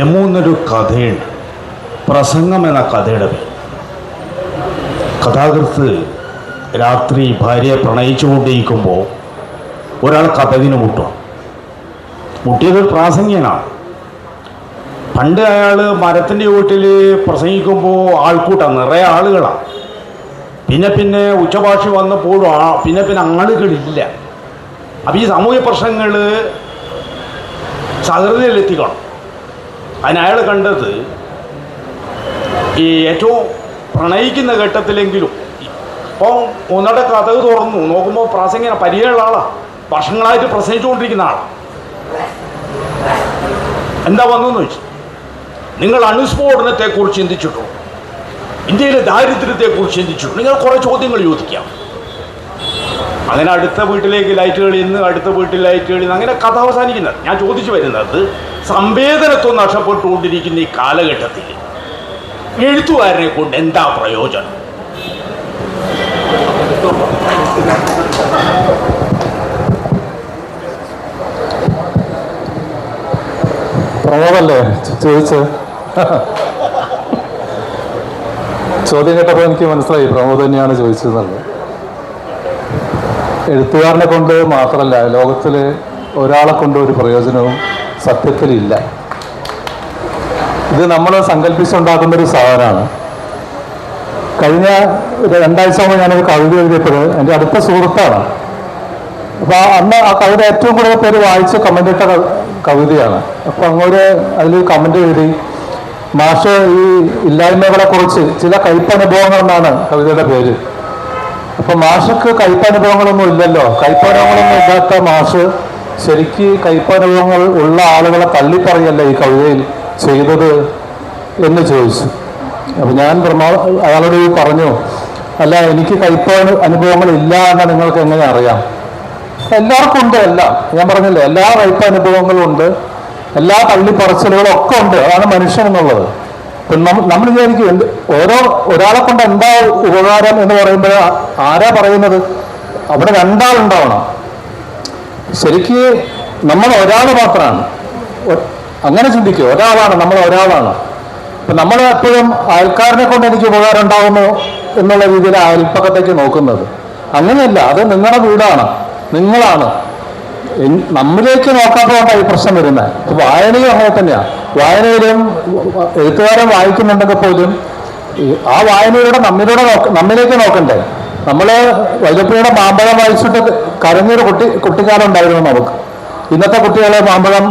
യമു എന്നൊരു കഥയുണ്ട്. പ്രസംഗം എന്ന കഥയുടെ പേര്. കഥാകൃത്ത് രാത്രി ഭാര്യയെ പ്രണയിച്ചുകൊണ്ടിരിക്കുമ്പോൾ ഒരാൾ കഥകിന് മുട്ടും മുട്ടിയത് ഒരു പ്രാസംഗികനാണ്. പണ്ട് അയാൾ മരത്തിന്റെ വീട്ടിൽ പ്രസംഗിക്കുമ്പോൾ ആൾക്കൂട്ടം നിറയെ ആളുകളാണ് പിന്നെ പിന്നെ ഉച്ചഭാഷ വന്നപ്പോഴും ആ പിന്നെ പിന്നെ ആളുകളില്ല. അപ്പം ഈ സാമൂഹ്യ പ്രശ്നങ്ങൾ സഹൃദയിലെത്തിക്കണം അതിന് അയാൾ കണ്ടത് ഈ ഏറ്റവും പ്രണയിക്കുന്ന ഘട്ടത്തിലെങ്കിലും ഇപ്പോൾ ഒന്നടെ കഥക് തുറന്നു. നോക്കുമ്പോൾ പ്രാസംഗിക പരിചയമുള്ള ആളാണ് വർഷങ്ങളായിട്ട് പ്രസംഗിച്ചുകൊണ്ടിരിക്കുന്ന ആളാണ് എന്താ വന്നെന്ന് വെച്ചു നിങ്ങൾ അണുസ്ഫോടനത്തെക്കുറിച്ച് ചിന്തിച്ചിട്ടുണ്ടോ? ഇന്ത്യയിലെ ദാരിദ്ര്യത്തെക്കുറിച്ച് ചിന്തിച്ചിട്ടുണ്ടോ? നിങ്ങൾ കുറേ ചോദ്യങ്ങൾ ചോദിക്കാം. അങ്ങനെ അടുത്ത വീട്ടിലേക്ക് ലൈറ്റ് കളിയുന്നു അടുത്ത വീട്ടിൽ ലൈറ്റ് കളിയുന്നു അങ്ങനെ കഥ അവസാനിക്കുന്നത്. ഞാൻ ചോദിച്ചു വരുന്നത് സംവേദനത്വം നഷ്ടപ്പെട്ടുകൊണ്ടിരിക്കുന്ന ഈ കാലഘട്ടത്തിൽ എഴുത്തുകാരനെ കൊണ്ട് എന്താ പ്രയോജനം? പ്രമോദല്ലേ? ചോദിച്ച്. ചോദ്യം കേട്ടപ്പോൾ എനിക്ക് മനസ്സിലായി. പ്രമോദ് തന്നെയാണ് ചോദിച്ചതെന്നുള്ളത്. എഴുത്തുകാരനെ കൊണ്ട് മാത്രമല്ല ലോകത്തിൽ ഒരാളെ കൊണ്ട് ഒരു പ്രയോജനവും സത്യത്തിലില്ല. ഇത് നമ്മൾ സങ്കല്പിച്ചുണ്ടാക്കുന്ന ഒരു സാധനമാണ്. കഴിഞ്ഞ രണ്ടാഴ്ച മുമ്പ് ഞാനൊരു കവിത എഴുതിയപ്പോൾ എന്റെ അടുത്ത സുഹൃത്താണ്. അപ്പോൾ അന്ന് ആ കവിത ഏറ്റവും കൂടുതൽ പേര് വായിച്ച് കമന്റ് ഇട്ട കവിതയാണ്. അപ്പോൾ അങ്ങോട്ട് അതിൽ കമന്റ് എഴുതി മാഷ് ഈ ഇല്ലായ്മകളെ കുറിച്ച് ചില കയ്പനുഭവങ്ങൾ എന്നാണ് കവിതയുടെ പേര്. അപ്പൊ മാഷക്ക് കയ്പനുഭവങ്ങളൊന്നും ഇല്ലല്ലോ. കയ്പനുഭവങ്ങളൊന്നും ഇല്ലാത്ത മാഷ് ശരിക്ക് കയ്പനുഭവങ്ങൾ ഉള്ള ആളുകളെ തള്ളിപ്പറയല്ല ഈ കവിതയിൽ ചെയ്തത് എന്ന് ചോദിച്ചു. അപ്പം ഞാൻ പ്രമാ അയാളോട് പറഞ്ഞു അല്ല എനിക്ക് കയ്പ അനുഭവങ്ങൾ ഇല്ല എന്ന് നിങ്ങൾക്ക് എങ്ങനെ അറിയാം? എല്ലാവർക്കും ഉണ്ട് എല്ലാം ഞാൻ പറഞ്ഞില്ലേ എല്ലാ കയ്പ അനുഭവങ്ങളും ഉണ്ട് എല്ലാ തള്ളിപ്പറച്ചിലുകളും ഒക്കെ ഉണ്ട് അതാണ് മനുഷ്യൻ എന്നുള്ളത്. നമ്മൾ വിചാരിക്കും എന്ത് ഓരോ ഒരാളെ കൊണ്ട് എന്താ ഉപകാരം എന്ന് പറയുമ്പോൾ ആരാ പറയുന്നത്? അവിടെ രണ്ടാളുണ്ടാവണം. ശരിക്ക് നമ്മൾ ഒരാൾ മാത്രമാണ്. അങ്ങനെ ചിന്തിക്കുക ഒരാളാണ് നമ്മൾ ഒരാളാണ്. അപ്പം നമ്മൾ എപ്പോഴും അയൽക്കാരനെ കൊണ്ട് എനിക്ക് ഉപകാരം ഉണ്ടാകുന്നു എന്നുള്ള രീതിയിൽ അയൽപ്പക്കത്തേക്ക് നോക്കുന്നത്. അങ്ങനെയല്ല അത് നിങ്ങളുടെ വീടാണ് നിങ്ങളാണ്. നമ്മിലേക്ക് നോക്കാത്തതുകൊണ്ടാണ് ഈ പ്രശ്നം വരുന്നത് ഇപ്പൊ വായനയും അങ്ങനെ തന്നെയാണ് വായനയിലും എഴുത്തുകാരൻ വായിക്കുന്നുണ്ടെങ്കിൽ പോലും ആ വായനയിലൂടെ നമ്മിലൂടെ നമ്മിലേക്ക് നോക്കണ്ടേ? നമ്മൾ വൈലപ്പുഴയുടെ മാമ്പഴം വായിച്ചിട്ട് കരഞ്ഞൊരു കുട്ടി കുട്ടിക്കാലം ഉണ്ടായിരുന്നു നമുക്ക്. ഇന്നത്തെ കുട്ടികളെ മാമ്പഴം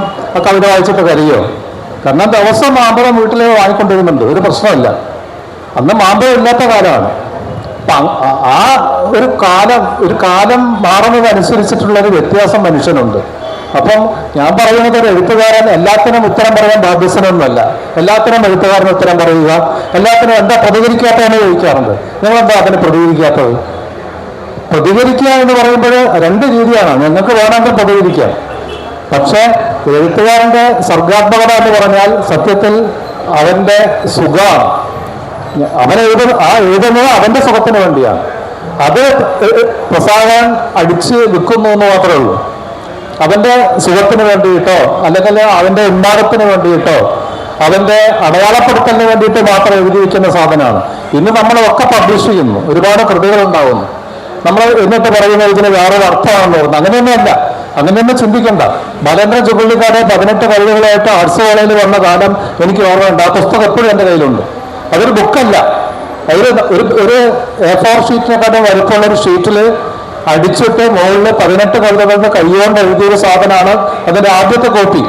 കവിത വായിച്ചിട്ട് കരയോ? കാരണം ദിവസം മാമ്പഴം വീട്ടിൽ വാങ്ങിക്കൊണ്ടിരുന്നുണ്ട് ഒരു പ്രശ്നമില്ല. അന്ന് മാമ്പഴം ഇല്ലാത്ത കാലമാണ്. ആ ഒരു കാലം ഒരു കാലം മാറുന്നതനുസരിച്ചിട്ടുള്ള ഒരു വ്യത്യാസം മനുഷ്യനുണ്ട്. അപ്പം ഞാൻ പറയുന്നത് ഒരു എഴുത്തുകാരൻ എല്ലാത്തിനും ഉത്തരം പറയാൻ ബാധ്യസ്ഥനൊന്നുമല്ല. എല്ലാത്തിനും എഴുത്തുകാരൻ ഉത്തരം പറയുക. എല്ലാത്തിനും എന്താ പ്രതികരിക്കാത്തതെന്ന് ചോദിക്കാറുണ്ട്. നിങ്ങൾ എന്താ അതിന് പ്രതികരിക്കാത്തത്? പ്രതികരിക്കുക എന്ന് പറയുമ്പോൾ രണ്ട് രീതിയാണ്. നിങ്ങൾക്ക് വേണമെങ്കിൽ പ്രതികരിക്കാം. പക്ഷേ എഴുത്തുകാരന്റെ സർഗാത്മകത എന്ന് പറഞ്ഞാൽ സത്യത്തിൽ അവന്റെ സുഖമാണ്. അവൻ എഴുതുന്ന ആ എഴുതുന്നത് അവന്റെ സുഖത്തിന് വേണ്ടിയാണ്. അത് പ്രസാദൻ അടിച്ച് വിൽക്കുന്നു എന്ന് മാത്രമേ ഉള്ളൂ. അവന്റെ സുഖത്തിന് വേണ്ടിയിട്ടോ അല്ലെങ്കിൽ അവന്റെ ഉന്മാദത്തിന് വേണ്ടിയിട്ടോ അവന്റെ അടയാളപ്പെടുത്തലിന് വേണ്ടിയിട്ട് മാത്രം എഴുതി വയ്ക്കുന്ന സാധനമാണ്. ഇന്ന് നമ്മളൊക്കെ പബ്ലിഷ് ചെയ്യുന്നു. ഒരുപാട് കൃതികൾ ഉണ്ടാവുന്നു. നമ്മൾ എന്നിട്ട് പറയുന്ന ഇതിന് വേറൊരു അർത്ഥമാണെന്ന് പറഞ്ഞു അങ്ങനെയൊന്നുമല്ല. അങ്ങനെയൊന്നും ചിന്തിക്കണ്ട. ബലേന്ദ്ര ചുള്ളിക്കാട് പതിനെട്ട് കവിതകളായിട്ട് ആർട്സ് കോളേജിൽ വന്ന കാലം എനിക്ക് ഓർമ്മയുണ്ട് ആ പുസ്തകം എപ്പോഴും എന്റെ കയ്യിലുണ്ട്. അതൊരു ബുക്കല്ല അതിൽ ഒരു ഒരു എ ഫോർ ഷീറ്റിനെക്കാട്ടും വലുപ്പമുള്ള ഒരു ഷീറ്റിൽ അടിച്ചിട്ട് മുകളിൽ പതിനെട്ട് കവിതകളുടെ കയ്യോണ്ട് എഴുതിയൊരു സാധനമാണ് അതിന്റെ ആദ്യത്തെ കോപ്പി.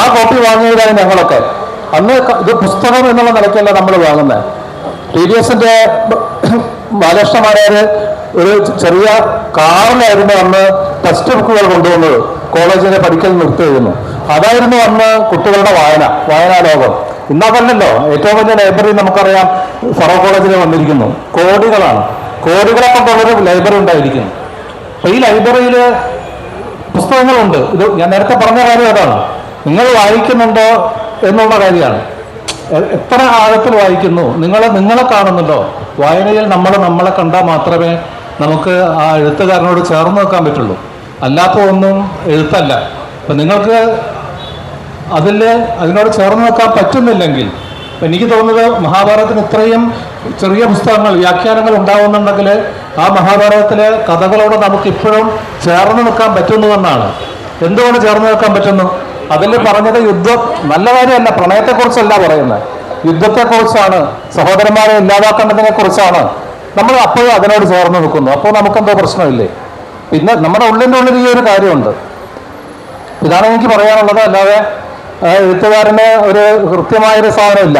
ആ കോപ്പി വാങ്ങിയതാണ് ഞങ്ങളൊക്കെ. അന്ന് ഇത് പുസ്തകം എന്നുള്ള നിലയ്ക്കല്ല നമ്മൾ വാങ്ങുന്നത് ടി ഡി എസിന്റെ ബാലകൃഷ്ണമാരാര് ഒരു ചെറിയ കാറിലായിരുന്നു അന്ന് ടെക്സ്റ്റ് ബുക്കുകൾ കൊണ്ടുവന്നത്. കോളേജിലെ പഠിക്കൽ നിർത്തിയിരുന്നു. അതായിരുന്നു അന്ന് കുട്ടികളുടെ വായന വായനാ ലോകം ഇന്നതല്ലല്ലോ. ഏറ്റവും വലിയ ലൈബ്രറി നമുക്കറിയാം ഫറോ കോളേജിൽ വന്നിരിക്കുന്നു. കോടികളാണ്. കോടികളെ ഉള്ളൊരു ലൈബ്രറി ഉണ്ടായിരിക്കുന്നു. അപ്പൊ ഈ ലൈബ്രറിയിൽ പുസ്തകങ്ങളുണ്ട്. ഇത് ഞാൻ നേരത്തെ പറഞ്ഞ കാര്യം അതാണ്. നിങ്ങൾ വായിക്കുന്നുണ്ടോ എന്നുള്ള കാര്യമാണ്. എത്ര ആഴത്തിൽ വായിക്കുന്നു? നിങ്ങൾ നിങ്ങളെ കാണുന്നുണ്ടോ? വായനയിൽ നമ്മൾ നമ്മളെ കണ്ടാൽ മാത്രമേ നമുക്ക് ആ എഴുത്തുകാരനോട് ചേർന്ന് നിൽക്കാൻ പറ്റുള്ളൂ. അല്ലാത്ത ഒന്നും എഴുത്തല്ല. അപ്പം നിങ്ങൾക്ക് അതിൽ അതിനോട് ചേർന്ന് നിൽക്കാൻ പറ്റുന്നില്ലെങ്കിൽ എനിക്ക് തോന്നുന്നത് മഹാഭാരതത്തിന് ഇത്രയും ചെറിയ പുസ്തകങ്ങൾ വ്യാഖ്യാനങ്ങൾ ഉണ്ടാവുന്നുണ്ടെങ്കിൽ ആ മഹാഭാരതത്തിലെ കഥകളോട് നമുക്ക് ഇപ്പോഴും ചേർന്ന് നിൽക്കാൻ പറ്റുന്നു എന്നാണ്. എന്തുകൊണ്ട് ചേർന്ന് നിൽക്കാൻ പറ്റുന്നു? അതിൽ പറഞ്ഞത് യുദ്ധം നല്ല കാര്യമല്ല പ്രണയത്തെക്കുറിച്ചല്ല പറയുന്നത്. യുദ്ധത്തെക്കുറിച്ചാണ് സഹോദരന്മാരെ ഇല്ലാതാക്കേണ്ടതിനെ കുറിച്ചാണ് നമ്മൾ അപ്പോഴും അതിനോട് ചേർന്ന് നിൽക്കുന്നു. അപ്പോൾ നമുക്കെന്തോ പ്രശ്നമില്ലേ? പിന്നെ നമ്മുടെ ഉള്ളിന്റെ ഉള്ളിൽ ഈ ഒരു കാര്യമുണ്ട്. ഇതാണ് എനിക്ക് പറയാനുള്ളത്. അല്ലാതെ എഴുത്തുകാരന് ഒരു കൃത്യമായൊരു സാധനമില്ല.